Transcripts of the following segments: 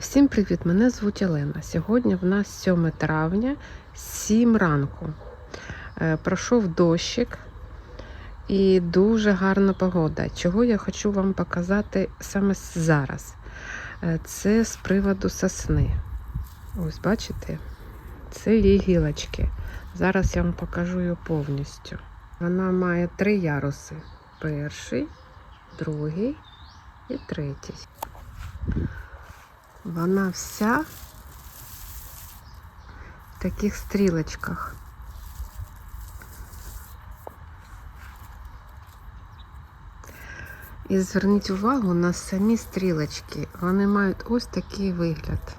Всім привіт! Мене звуть Олена. Сьогодні в нас 7 травня, 7 ранку. Е, Пройшов дощик і дуже гарна погода. Чого я хочу вам показати саме зараз? Е, Це з приводу сосни. Ось бачите? Це її гілочки. Зараз я вам покажу її повністю. Вона має три яруси: перший, другий і третій. Вона вся в таких стрілочках. І зверніть увагу на самі стрілочки. Вони мають ось такий вигляд.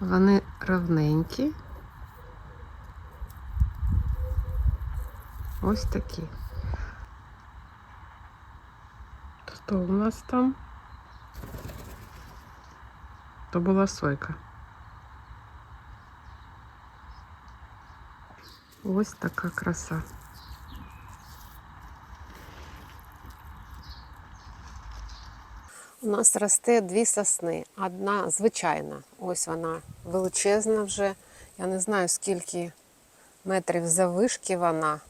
Вони ровненькі. Ось такі. Що у нас там? То була сойка. Ось така краса. У нас росте дві сосни. Одна звичайна, ось вона величезна вже. Я не знаю, скільки метрів завишки вона.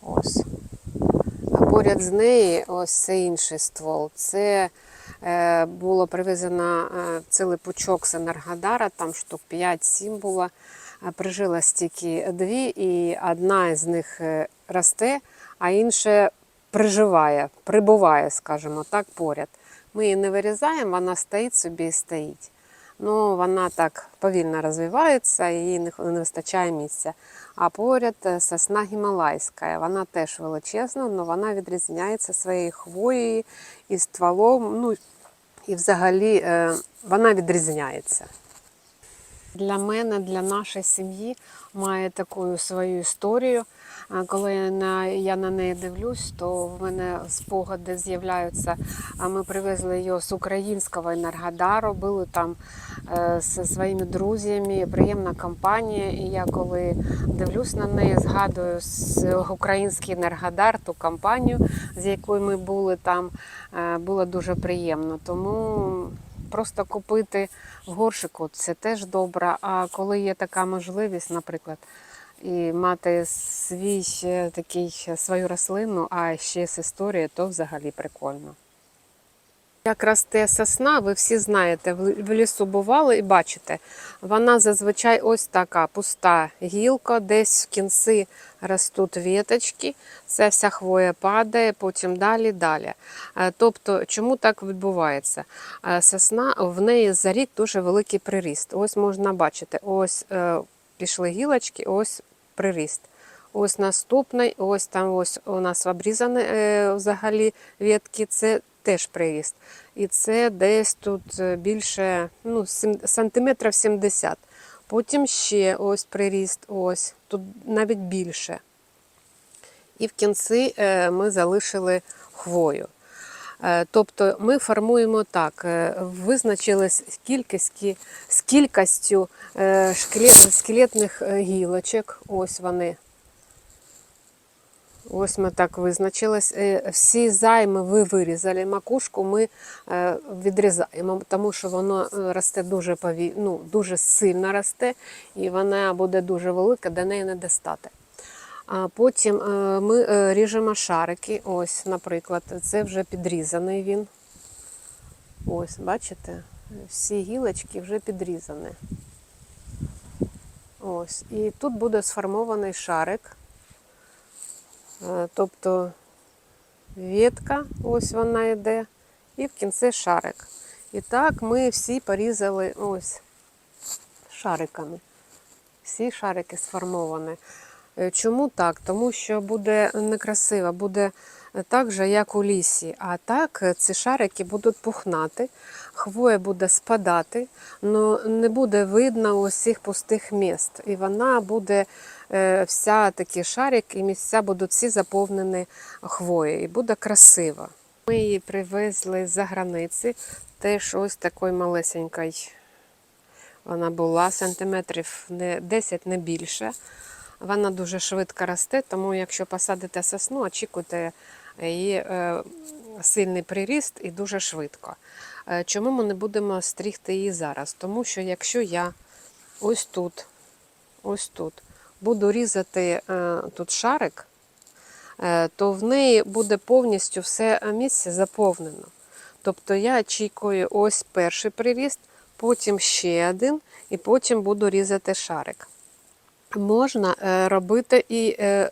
Ось. А поряд з нею ось це інший ствол. Це було привезено е, цілий пучок з Енергодара, там штук 5-7 було. А Прижилась тільки дві, і одна з них е, росте, а інша приживає, прибуває, скажімо так, поряд. Ми її не вирізаємо, вона стоїть собі і стоїть. Ну, вона так повільно розвивається, їй не вистачає місця. А поряд е, сосна гімалайська. Вона теж величезна, але вона відрізняється своєю хвоєю і стволом. Ну, і взагалі е, вона відрізняється. Для мене, для нашої сім'ї має таку свою історію. Коли я на, неї дивлюсь, то в мене спогади з'являються. Ми привезли її з українського Енергодару, були там е, зі своїми друзями, приємна компанія. І я коли дивлюсь на неї, згадую український Енергодар, ту компанію, з якою ми були там, е, було дуже приємно. Тому просто купити горшику це теж добре. А коли є така можливість, наприклад, і мати свій такий свою рослину, а ще з історії, то взагалі прикольно. Як росте сосна, ви всі знаєте, в лісу бували і бачите, вона зазвичай ось така пуста гілка, десь в кінці ростуть віточки, ця вся хвоя падає, потім далі, далі. Е, Тобто, чому так відбувається? Е, Сосна, в неї за рік дуже великий приріст. Ось можна бачити, ось е, пішли гілочки, ось приріст. Ось наступний, ось там ось у нас обрізані взагалі ветки, це теж приріст. І це десь тут е, більше ну, сантиметрів 70. Потім ще ось приріст, ось, тут навіть більше. І в кінці е, ми залишили хвою. Е, Тобто ми формуємо так, визначились з кількістю, скелетних гілочок. Ось вони. Ось ми так визначились. Е, Всі займи ви вирізали, макушку ми е, відрізаємо, тому що воно е, росте дуже пові... ну, дуже сильно росте, і вона буде дуже велика, до неї не достати. А потім ми ріжемо шарики. Ось, наприклад, це вже підрізаний він. Ось, бачите? Всі гілочки вже підрізані. Ось. І тут буде сформований шарик. Е, Тобто ветка, ось вона йде, і в кінці шарик. І так ми всі порізали ось шариками. Всі шарики сформовані. Е, Чому так? Тому що буде некрасиво, буде так же, як у лісі. А так е, ці шарики будуть пухнати, хвоя буде спадати, але не буде видно усіх пустих міст. І вона буде вся такий шарик, і місця будуть всі заповнені хвоєю. І буде красиво. Ми її привезли з-за границі, теж ось такої малесенької. Вона була сантиметрів не 10, не більше. Вона дуже швидко росте, тому якщо посадите сосну, очікуйте і е, сильний приріст і дуже швидко. Е, Чому ми не будемо стригти її зараз? Тому що якщо я ось тут, ось тут буду різати е, тут шарик, е, то в неї буде повністю все місце заповнено. Тобто я очікую ось перший приріст, потім ще один, і потім буду різати шарик. Можна е, робити і е,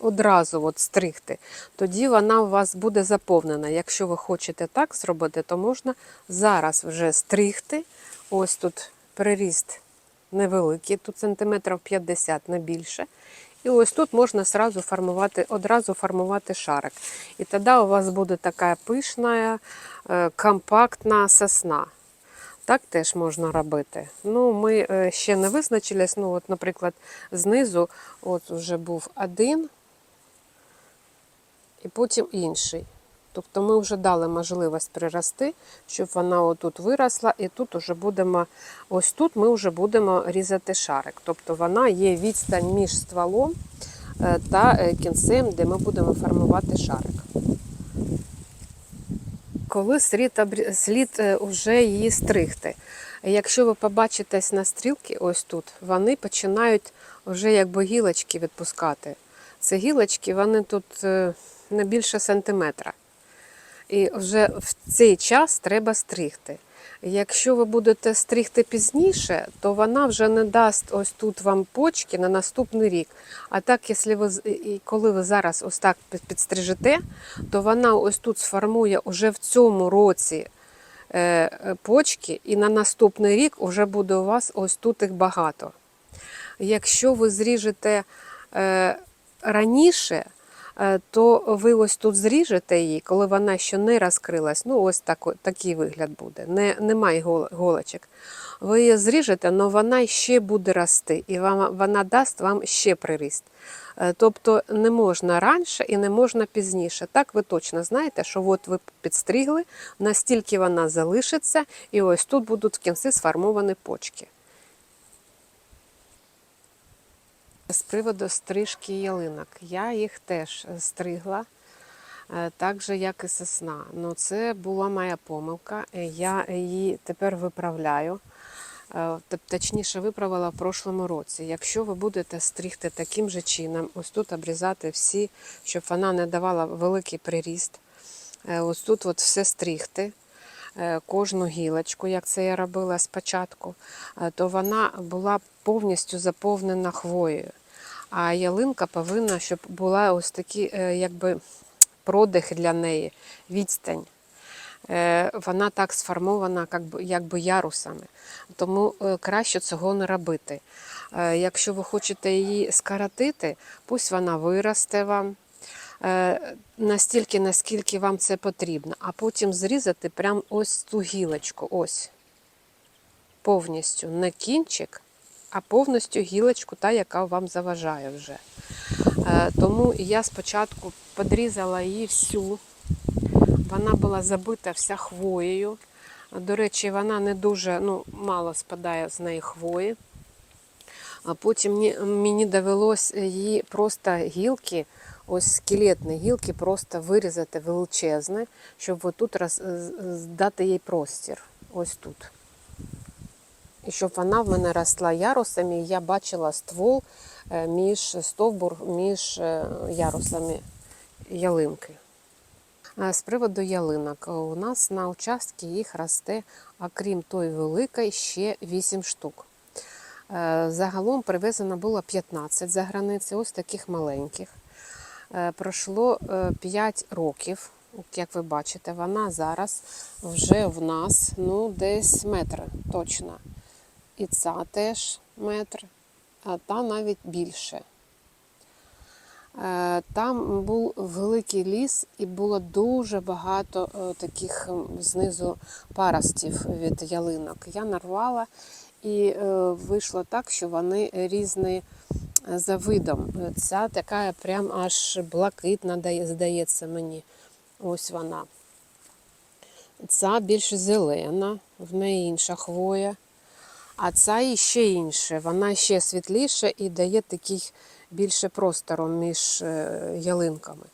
одразу от стригти. Тоді вона у вас буде заповнена. Якщо ви хочете так зробити, то можна зараз вже стригти. Ось тут приріст невеликий, тут сантиметрів 50, не більше. І ось тут можна сразу формувати, одразу формувати шарик. І тоді у вас буде така пишна, е, компактна сосна. Так теж можна робити. Ну, ми е, ще не визначились. Ну, от, наприклад, знизу от вже був один і потім інший. Тобто ми вже дали можливість прирости, щоб вона отут виросла, і тут уже будемо, ось тут ми вже будемо різати шарик. Тобто вона є відстань між стволом е, та е, кінцем, де ми будемо формувати шарик. Коли слід, слід е, уже її стригти. Якщо ви побачитесь на стрілки, ось тут, вони починають вже якби гілочки відпускати. Це гілочки, вони тут е, не більше сантиметра. І вже в цей час треба стригти. Якщо ви будете стригти пізніше, то вона вже не дасть ось тут вам почки на наступний рік. А так, якщо ви коли ви зараз ось так під- підстрижете, то вона ось тут сформує уже в цьому році е, е, почки, і на наступний рік вже буде у вас ось тут їх багато. Якщо ви зріжете е, раніше, то ви ось тут зріжете її, коли вона ще не розкрилась. Ну, ось тако- такий вигляд буде. Не, немає гол- голочок. Ви її зріжете, але вона ще буде рости, і вам, вона дасть вам ще приріст. Е, Тобто не можна раніше і не можна пізніше. Так ви точно знаєте, що от ви підстригли, настільки вона залишиться, і ось тут будуть в кінці сформовані почки. З приводу стрижки ялинок. Я їх теж стригла, е, так же, як і сосна. Ну, це була моя помилка. Е, Я її тепер виправляю. Е, Точніше, виправила в прошлому році. Якщо ви будете стригти таким же чином, ось тут обрізати всі, щоб вона не давала великий приріст. Ось тут от все стригти, кожну гілочку, як це я робила спочатку, то вона була повністю заповнена хвоєю. А ялинка повинна, щоб була ось такий е, якби продих для неї, відстань. Е, Вона так сформована, як би- якби ярусами. Тому е, краще цього не робити. Якщо ви хочете її скоротити, пусть вона виросте вам настільки, наскільки вам це потрібно, а потім зрізати прям ось цю гілочку. Ось. Повністю не кінчик, а повністю гілочку, та, яка вам заважає вже. Е, Тому я спочатку подрізала її всю. Вона була забита вся хвоєю. До речі, вона не дуже ну, мало спадає з неї хвої. А потім мені- довелось її просто гілки, ось скелетні гілки, просто вирізати величезні, щоб отут роз, дати їй простір. Ось тут. І щоб вона в мене росла ярусами, і я бачила ствол е, між стовбур між е, ярусами ялинки. Е, З приводу ялинок, у нас на участку їх росте, окрім тої великої, ще 8 штук. Загалом привезено було 15 за границі, ось таких маленьких. Пройшло 5 років. Як ви бачите, вона зараз вже в нас ну, десь метр точно. І ця теж метр, та навіть більше. Е, Там був великий ліс і було дуже багато е, таких знизу паростів від ялинок. Я нарвала і е, вийшло так, що вони різні за видом. Ця така прям аж блакитна, здається мені. Ось вона. Ця більш зелена, в неї інша хвоя. А ця іще інше, вона ще світліша і дає такий більше простору між е, ялинками.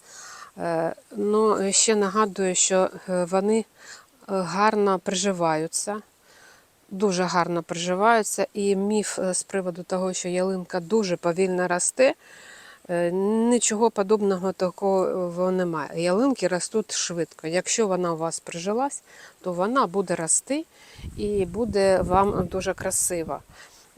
Е, Ну, ще нагадую, що е, вони гарно приживаються, дуже гарно приживаються. І міф з приводу того, що ялинка дуже повільно росте, нічого подобного такого немає. Ялинки ростуть швидко. Якщо вона у вас прижилась, то вона буде рости і буде вам дуже красива.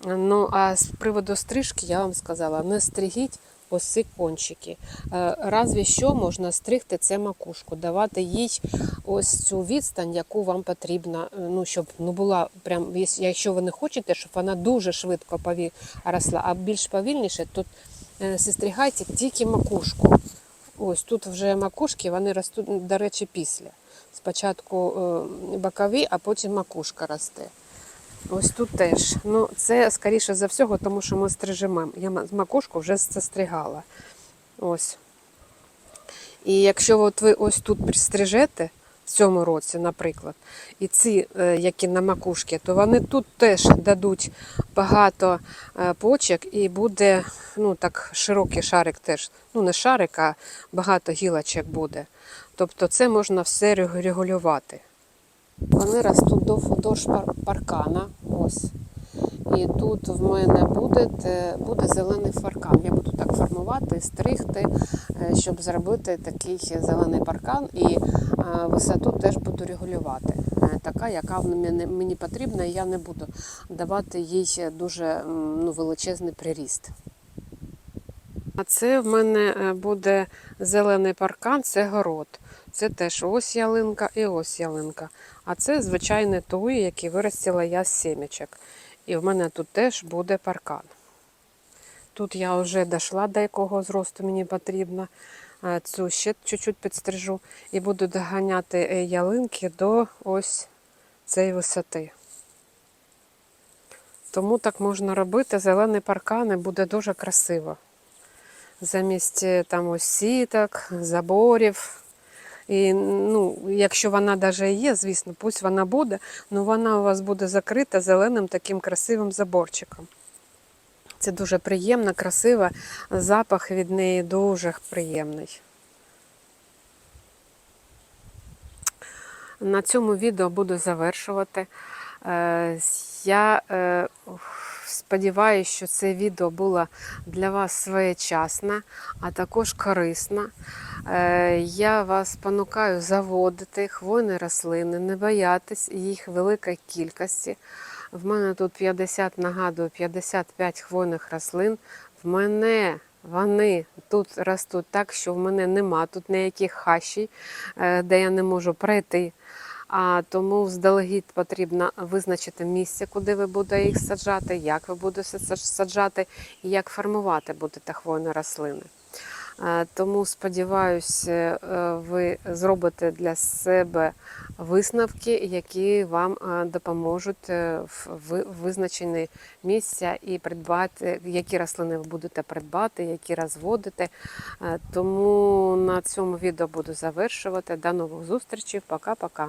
Ну, а з приводу стрижки я вам сказала, не стригіть ці кончики. Е, Разві що можна стригти це макушку, давати їй ось цю відстань, яку вам потрібно, е, ну, щоб ну, була прям, якщо ви не хочете, щоб вона дуже швидко росла, а більш повільніше, то е, тільки макушку. Ось тут вже макушки, вони ростуть, до речі, після. Спочатку е, бокові, а потім макушка росте. Ось тут теж. Ну, це скоріше за всього, тому що ми стрижемо. Я макушку вже застригала. Ось. І якщо от ви ось тут пристрижете в цьому році, наприклад, і ці, е, які на макушці, то вони тут теж дадуть багато почек почок і буде ну, так, широкий шарик теж. Ну, не шарик, а багато гілочок буде. Тобто це можна все регулювати. Вони ростуть до, до паркана. Ось. І тут в мене буде, буде зелений паркан. Я буду так формувати, стригти, е, щоб зробити такий зелений паркан. І е, висоту теж буду регулювати. Е, Така, яка мені, потрібна, і я не буду давати їй дуже ну, величезний приріст. А це в мене буде зелений паркан, це город. Це теж ось ялинка і ось ялинка. А це звичайний туї, який виростила я з сімечок. І в мене тут теж буде паркан. Тут я вже дійшла до якого зросту мені потрібно. Цю ще чуть-чуть підстрижу і буду доганяти е, ялинки до ось цієї висоти. Тому так можна робити. Зелений паркан і буде дуже красиво. Замість е, там ось сіток, заборів. І ну, якщо вона навіть є, звісно, пусть вона буде, але вона у вас буде закрита зеленим таким красивим заборчиком. Це дуже приємно, красиво. Запах від неї дуже приємний. На цьому відео буду завершувати. Е, Я сподіваюся, що це відео було для вас своєчасне, а також корисне. Я вас спонукаю заводити хвойні рослини, не боятись їх великої кількості. В мене тут 50, нагадую, 55 хвойних рослин. В мене вони тут ростуть так, що в мене нема тут ніяких хащій, е, де я не можу пройти. А тому вздалегідь потрібно визначити місце, куди ви будете їх саджати, як ви будете саджати і як формувати будете хвойні рослини. Е, Тому сподіваюся, е, ви зробите для себе висновки, які вам е, допоможуть в ви- визначенні місця і придбати, які рослини ви будете придбати, які розводити. Тому на цьому відео буду завершувати. До нових зустрічей. Пока-пока.